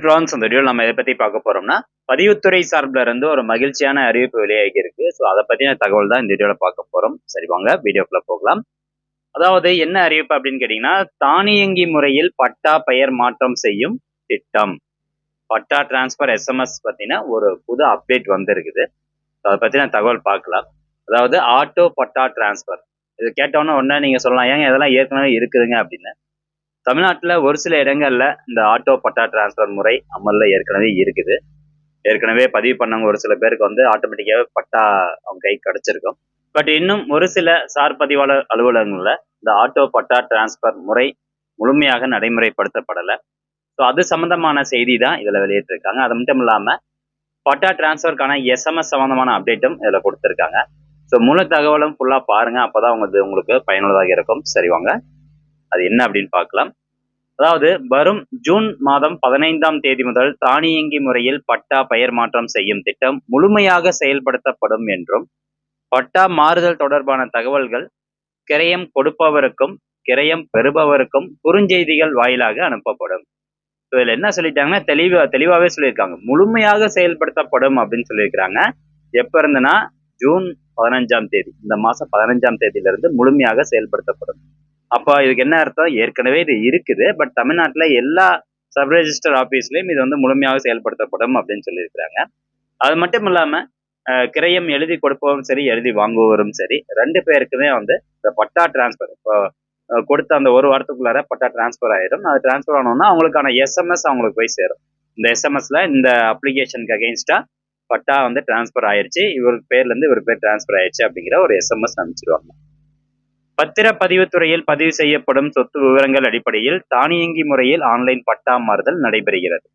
France அந்த வீடியோவில் நம்ம இதை பற்றி பார்க்க போறோம்னா பதிவுத்துறை சார்பில் இருந்து ஒரு மகிழ்ச்சியான அறிவிப்பு வெளியாகி இருக்கு ஸோ அதை பற்றின தகவல் தான் இந்த வீடியோவில் பார்க்க போறோம். சரி வாங்க வீடியோக்குள்ள போகலாம். அதாவது என்ன அறிவிப்பு அப்படின்னு கேட்டிங்கன்னா தானியங்கி முறையில் பட்டா பெயர் மாற்றம் செய்யும் திட்டம். பட்டா டிரான்ஸ்ஃபர் எஸ்எம்எஸ் பார்த்தீங்கன்னா ஒரு புது அப்டேட் வந்திருக்குது. அதை பற்றின தகவல் பார்க்கலாம். அதாவது ஆட்டோ பட்டா டிரான்ஸ்ஃபர் இது கேட்டோன்னே ஒன்றே நீங்கள் சொல்லலாம் ஏங்க இதெல்லாம் ஏற்கனவே இருக்குதுங்க அப்படின்னு. தமிழ்நாட்டில் ஒரு சில இடங்கள்ல இந்த ஆட்டோ பட்டா டிரான்ஸ்ஃபர் முறை அமல்ல ஏற்கனவே இருக்குது. ஏற்கனவே பதிவு பண்ணவங்க ஒரு சில பேருக்கு வந்து ஆட்டோமேட்டிக்காகவே பட்டா அவங்க கை கிடைச்சிருக்கும். பட் இன்னும் ஒரு சில சார் பதிவாளர் அலுவலகங்களில் இந்த ஆட்டோ பட்டா டிரான்ஸ்ஃபர் முறை முழுமையாக நடைமுறைப்படுத்தப்படலை. ஸோ அது சம்பந்தமான செய்தி தான் இதில் வெளியிட்டிருக்காங்க. அது மட்டும் இல்லாமல் பட்டா டிரான்ஸ்ஃபருக்கான எஸ்எம்எஸ் சம்பந்தமான அப்டேட்டும் இதில் கொடுத்துருக்காங்க. ஸோ முழு தகவலும் ஃபுல்லாக பாருங்க. அப்போதான் உங்களுக்கு உங்களுக்கு பயனுள்ளதாக இருக்கும். சரி வாங்க. அது என்ன அப்படின்னு பார்க்கலாம். அதாவது வரும் ஜூன் மாதம் பதினைந்தாம் தேதி முதல் தானியங்கி முறையில் பட்டா பெயர் மாற்றம் செய்யும் திட்டம் முழுமையாக செயல்படுத்தப்படும் என்றும் பட்டா மாறுதல் தொடர்பான தகவல்கள் கிரயம் கொடுப்பவருக்கும் கிரயம் பெறுபவருக்கும் குறுஞ்செய்திகள் வாயிலாக அனுப்பப்படும். ஸோ இதில் என்ன சொல்லிட்டாங்கன்னா தெளிவா தெளிவாகவே சொல்லியிருக்காங்க. முழுமையாக செயல்படுத்தப்படும் அப்படின்னு சொல்லியிருக்கிறாங்க. எப்போ இருந்துன்னா ஜூன் பதினஞ்சாம் தேதி இந்த மாதம் பதினஞ்சாம் தேதியிலிருந்து முழுமையாக செயல்படுத்தப்படும். அப்போ இதுக்கு என்ன அர்த்தம்? ஏற்கனவே இது இருக்குது பட் தமிழ்நாட்டில் எல்லா சப் ரெஜிஸ்டர் ஆஃபீஸ்லையும் இது வந்து முழுமையாக செயல்படுத்தப்படும் அப்படின்னு சொல்லியிருக்கிறாங்க. அது மட்டும் இல்லாமல் கிரயம் எழுதி கொடுப்பவரும் சரி எழுதி வாங்குவவரும் சரி ரெண்டு பேருக்குமே வந்து இந்த பட்டா டிரான்ஸ்ஃபர் இப்போ கொடுத்த அந்த ஒரு வாரத்துக்குள்ளார பட்டா டிரான்ஸ்ஃபர் ஆயிடும். அது டிரான்ஸ்ஃபர் ஆனோம்னா அவங்களுக்கான எஸ்எம்எஸ் அவங்களுக்கு போய் சேரும். இந்த எஸ்எம்எஸ்ல இந்த அப்ளிகேஷனுக்கு அகெயின்ஸ்டா பட்டா வந்து டிரான்ஸ்ஃபர் ஆயிருச்சு. இவர் பேர்ல இருந்து இவர் பேர் டிரான்ஸ்ஃபர் ஆயிடுச்சு அப்படிங்கிற ஒரு எஸ்எம்எஸ் அனுப்பிச்சிருவாங்க. பத்திரப்பதிவுத்துறையில் பதிவு செய்யப்படும் சொத்து விவரங்கள் அடிப்படையில் தானியங்கி முறையில் ஆன்லைன் பட்டா மாறுதல் நடைபெறுகிறது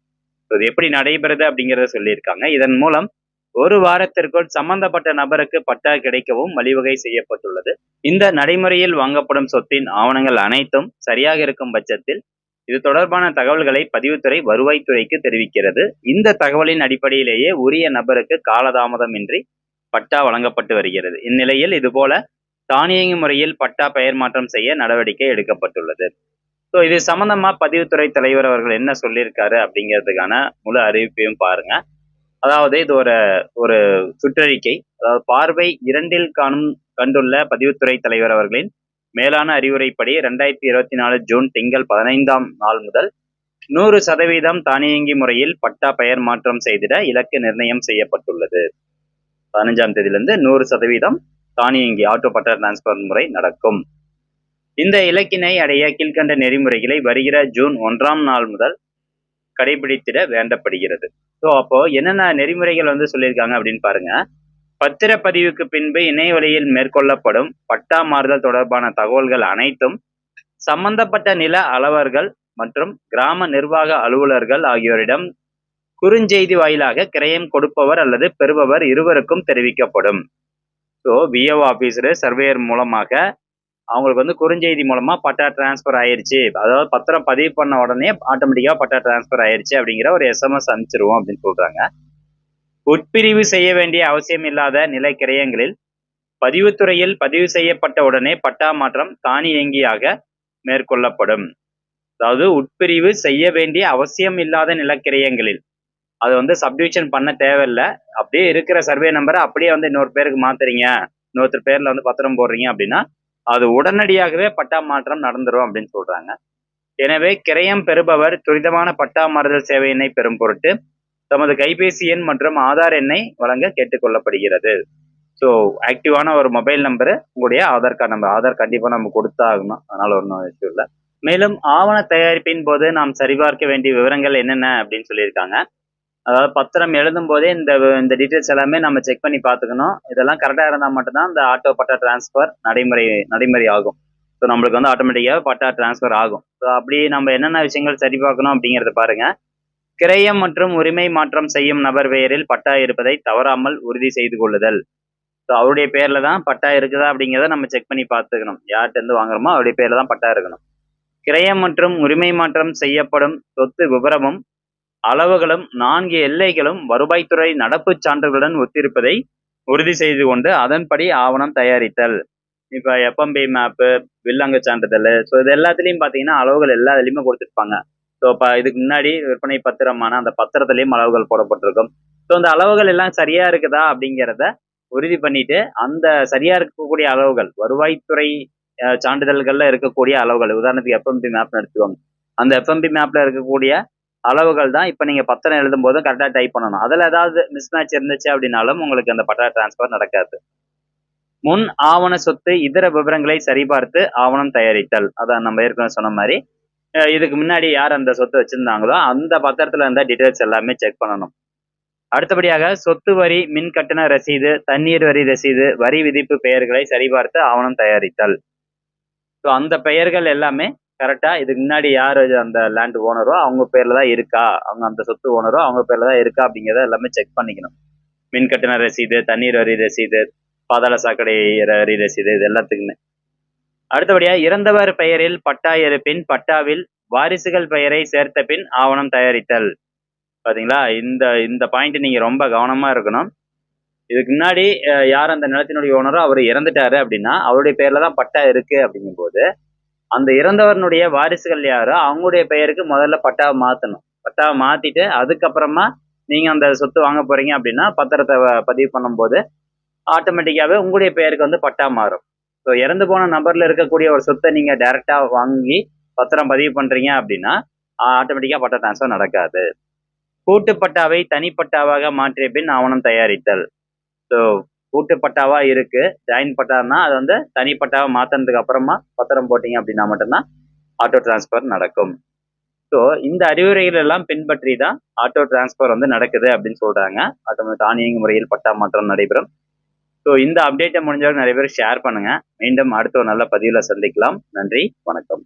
இது எப்படி நடைபெறுது அப்படிங்கிறத சொல்லியிருக்காங்க. இதன் மூலம் ஒரு வாரத்திற்குள் சம்பந்தப்பட்ட நபருக்கு பட்டா கிடைக்கவும் வழிவகை செய்யப்பட்டுள்ளது. இந்த நடைமுறையில் வாங்கப்படும் சொத்தின் ஆவணங்கள் அனைத்தும் சரியாக இருக்கும் பட்சத்தில் இது தொடர்பான தகவல்களை பதிவுத்துறை வருவாய்த்துறைக்கு தெரிவிக்கிறது. இந்த தகவலின் அடிப்படையிலேயே உரிய நபருக்கு காலதாமதமின்றி பட்டா வழங்கப்பட்டு வருகிறது. இந்நிலையில் இதுபோல தானியங்கி முறையில் பட்டா பெயர் மாற்றம் செய்ய நடவடிக்கை எடுக்கப்பட்டுள்ளது. ஸோ இது சம்பந்தமா பதிவுத்துறை தலைவர் அவர்கள் என்ன சொல்லியிருக்காரு அப்படிங்கிறதுக்கான முழு அறிவிப்பையும் பாருங்க. அதாவது இது ஒரு ஒரு சுற்றறிக்கை. அதாவது பார்வை இரண்டில் காணும் கண்டுள்ள பதிவுத்துறை தலைவர் அவர்களின் மேலான அறிவுரைப்படி ரெண்டாயிரத்தி இருபத்தி நாலு ஜூன் திங்கள் பதினைந்தாம் நாள் முதல் நூறு சதவீதம் தானியங்கி முறையில் பட்டா பெயர் மாற்றம் செய்திட இலக்கு நிர்ணயம் செய்யப்பட்டுள்ளது. பதினஞ்சாம் தேதியிலிருந்து நூறு சதவீதம் தானியங்கி ஆட்டோ பட்டர் டிரான்ஸ்பர் முறை நடக்கும். இந்த இலக்கினை அடைய கீழ்கண்ட நெறிமுறைகளை வருகிற ஜூன் ஒன்றாம் நாள் முதல் கடைபிடித்திட வேண்டப்படுகிறது. ஸோ அப்போ என்னென்ன நெறிமுறைகள் வந்து சொல்லியிருக்காங்க அப்படின்னு பாருங்க. பத்திரப்பதிவுக்கு பின்பு இணைய வழியில் மேற்கொள்ளப்படும் பட்டா மாறுதல் தொடர்பான தகவல்கள் அனைத்தும் சம்பந்தப்பட்ட நில அளவர்கள் மற்றும் கிராம நிர்வாக அலுவலர்கள் ஆகியோரிடம் குறுஞ்செய்தி வாயிலாக கிரயம் கொடுப்பவர் அல்லது பெறுபவர் இருவருக்கும் தெரிவிக்கப்படும். ஸோ விஓ ஆஃபீஸரு சர்வேயர் மூலமாக அவங்களுக்கு வந்து குறுஞ்செய்தி மூலமாக பட்டா டிரான்ஸ்ஃபர் ஆயிருச்சு. அதாவது பத்திரம் பதிவு பண்ண உடனே ஆட்டோமேட்டிக்காக பட்டா டிரான்ஸ்ஃபர் ஆயிருச்சு அப்படிங்கிற ஒரு எஸ்எம்எஸ் அனுப்பிச்சிருவோம் அப்படின்னு சொல்றாங்க. உட்பிரிவு செய்ய வேண்டிய அவசியம் இல்லாத நிலை கிரயங்களில் பதிவுத்துறையில் பதிவு செய்யப்பட்ட உடனே பட்டா மாற்றம் தானியங்கியாக மேற்கொள்ளப்படும். அதாவது உட்பிரிவு செய்ய வேண்டிய அவசியம் இல்லாத நிலக்கிரயங்களில் அது வந்து சப்டிவிஷன் பண்ண தேவையில்லை. அப்படியே இருக்கிற சர்வே நம்பரை அப்படியே வந்து இன்னொரு பேருக்கு மாத்துறீங்க. இன்னொருத்தர் பேர்ல வந்து பத்திரம் போடுறீங்க அப்படின்னா அது உடனடியாகவே பட்டா மாற்றம் நடந்துரும் அப்படின்னு சொல்றாங்க. எனவே கிரயம் பெறுபவர் துரிதமான பட்டா மாறுதல் சேவையினை பெறும் பொருட்டு தமது கைபேசி எண் மற்றும் ஆதார் எண்ணை வழங்க கேட்டுக்கொள்ளப்படுகிறது. ஸோ ஆக்டிவான ஒரு மொபைல் நம்பரு உங்களுடைய ஆதார் கார்டு நம்பர் ஆதார் கண்டிப்பாக நம்ம கொடுத்தாகணும். அதனால ஒன்றும் இஷ்யூ இல்லை. மேலும் ஆவண தயாரிப்பின் போது நாம் சரிபார்க்க வேண்டிய விவரங்கள் என்னென்ன அப்படின்னு சொல்லியிருக்காங்க. அதாவது பத்திரம் எழுதும் போதே இந்த இந்த டீட்டெயில்ஸ் எல்லாமே நம்ம செக் பண்ணி பார்த்துக்கணும். இதெல்லாம் கரெக்டாக இருந்தால் மட்டும்தான் இந்த ஆட்டோ பட்டா டிரான்ஸ்ஃபர் நடைமுறை நடைமுறை ஆகும். ஸோ நம்மளுக்கு வந்து ஆட்டோமேட்டிக்காக பட்டா டிரான்ஸ்ஃபர் ஆகும். ஸோ அப்படி நம்ம என்னென்ன விஷயங்கள் சரி பார்க்கணும் அப்படிங்கிறத பாருங்க. கிரயம் மற்றும் உரிமை மாற்றம் செய்யும் நபர் பெயரில் பட்டா இருப்பதை தவறாமல் உறுதி செய்து கொள்ளுதல். ஸோ அவருடைய பேரில் தான் பட்டா இருக்குதா அப்படிங்கிறத நம்ம செக் பண்ணி பார்த்துக்கணும். யார்கிட்டருந்து வாங்குறோமோ அவருடைய பேரில் தான் பட்டா இருக்கணும். கிரயம் மற்றும் உரிமை மாற்றம் செய்யப்படும் சொத்து விவரமும் அளவுகளும் நான்கு எல்லைகளும் வருவாய்த்துறை நடப்புச் சான்றுகளுடன் ஒத்திருப்பதை உறுதி செய்து கொண்டு அதன்படி ஆவணம் தயாரித்தல். இப்போ எஃப்எம்பி மேப்பு வில்லங்க சான்றிதழ் ஸோ இது எல்லாத்துலேயும் பார்த்தீங்கன்னா அளவுகள் எல்லா இதுலேயுமே கொடுத்துருப்பாங்க. ஸோ இப்போ இதுக்கு முன்னாடி விற்பனை பத்திரமான அந்த பத்திரத்துலேயும் அளவுகள் போடப்பட்டிருக்கும். ஸோ அந்த அளவுகள் எல்லாம் சரியா இருக்குதா அப்படிங்கிறத உறுதி பண்ணிட்டு அந்த சரியா இருக்கக்கூடிய அளவுகள் வருவாய்த்துறை சான்றிதழ்களில் இருக்கக்கூடிய அளவுகள் உதாரணத்துக்கு எஃப்எம்பி மேப்னு எடுத்துக்கோங்க. அந்த எஃப்எம்பி மேப்பில் இருக்கக்கூடிய அளவுகள் தான் இப்போ நீங்கள் பத்திரம் எழுதும் போதும் கரெக்டாக டைப் பண்ணணும். அதில் ஏதாவது மிஸ்மேட்ச் இருந்துச்சு அப்படின்னாலும் உங்களுக்கு அந்த பட்டா டிரான்ஸ்ஃபர் நடக்காது. முன் ஆவண சொத்து இதர விவரங்களை சரிபார்த்து ஆவணம் தயாரித்தல். அதான் நம்ம ஏற்கனவே சொன்ன மாதிரி. இதுக்கு முன்னாடி யார் அந்த சொத்து வச்சுருந்தாங்களோ அந்த பத்திரத்தில் இருந்த டீட்டெயில்ஸ் எல்லாமே செக் பண்ணணும். அடுத்தபடியாக சொத்து வரி மின் கட்டண ரசீது தண்ணீர் வரி ரசீது வரி விதிப்பு பெயர்களை சரிபார்த்து ஆவணம் தயாரித்தல். ஸோ அந்த பெயர்கள் எல்லாமே கரெக்டா இதுக்கு முன்னாடி யார் அந்த லேண்ட் ஓனரோ அவங்க பேர்ல தான் இருக்கா? அவங்க அந்த சொத்து ஓனரோ அவங்க பேர்ல தான் இருக்கா அப்படிங்கிறத எல்லாமே செக் பண்ணிக்கணும். மின் கட்டண ரசீது தண்ணீர் வரி ரசீது பாதாள சாக்கடை வரி ரசீது இது எல்லாத்துக்குமே. அடுத்தபடியா இறந்தவர் பெயரில் பட்டா இருப்பின் பட்டாவில் வாரிசுகள் பெயரை சேர்த்த பின் ஆவணம் தயாரித்தல். பாத்தீங்களா? இந்த இந்த பாயிண்ட் நீங்க ரொம்ப கவனமா இருக்கணும். இதுக்கு முன்னாடி யார் அந்த நிலத்தினுடைய ஓனரோ அவர் இறந்துட்டாரு அப்படின்னா அவருடைய பேர்ல தான் பட்டா இருக்கு அப்படிங்கும்போது அந்த இறந்தவர்களுடைய வாரிசுகள் யாரோ அவங்களுடைய பெயருக்கு முதல்ல பட்டாவை மாற்றணும் பட்டாவை மாற்றிட்டு அதுக்கப்புறமா நீங்கள் அந்த சொத்து வாங்க போகிறீங்க அப்படின்னா பத்திரத்தை பதிவு பண்ணும்போது ஆட்டோமேட்டிக்காகவே உங்களுடைய பெயருக்கு வந்து பட்டா மாறும். ஸோ இறந்து போன நபரில் இருக்கக்கூடிய ஒரு சொத்தை நீங்கள் டைரெக்டாக வாங்கி பத்திரம் பதிவு பண்ணுறீங்க அப்படின்னா ஆட்டோமேட்டிக்காக பட்டா டிரான்ஸ்ஃபர் நடக்காது. கூட்டுப்பட்டாவை தனிப்பட்டாவாக மாற்றிய பின் ஆவணம் தயாரித்தல். ஸோ கூட்டு பட்டாவா இருக்கு? ஜாயின் பட்டானா அது வந்து தனி பட்டாவை மாத்தினதுக்கு அப்புறமா பத்திரம் போட்டீங்க அப்படின்னா மட்டும்தான் ஆட்டோ டிரான்ஸ்ஃபர் நடக்கும். ஸோ இந்த அறிவுரைகள் எல்லாம் பின்பற்றி தான் ஆட்டோ டிரான்ஸ்ஃபர் வந்து நடக்குது அப்படின்னு சொல்றாங்க. அது தானியங்கி முறையில் பட்டா மாற்றம் நடைபெறும். ஸோ இந்த அப்டேட்டை முடிஞ்சவரை நிறைய பேர் ஷேர் பண்ணுங்க. மீண்டும் அடுத்த ஒரு நல்ல பதிவில் சந்திக்கலாம். நன்றி வணக்கம்.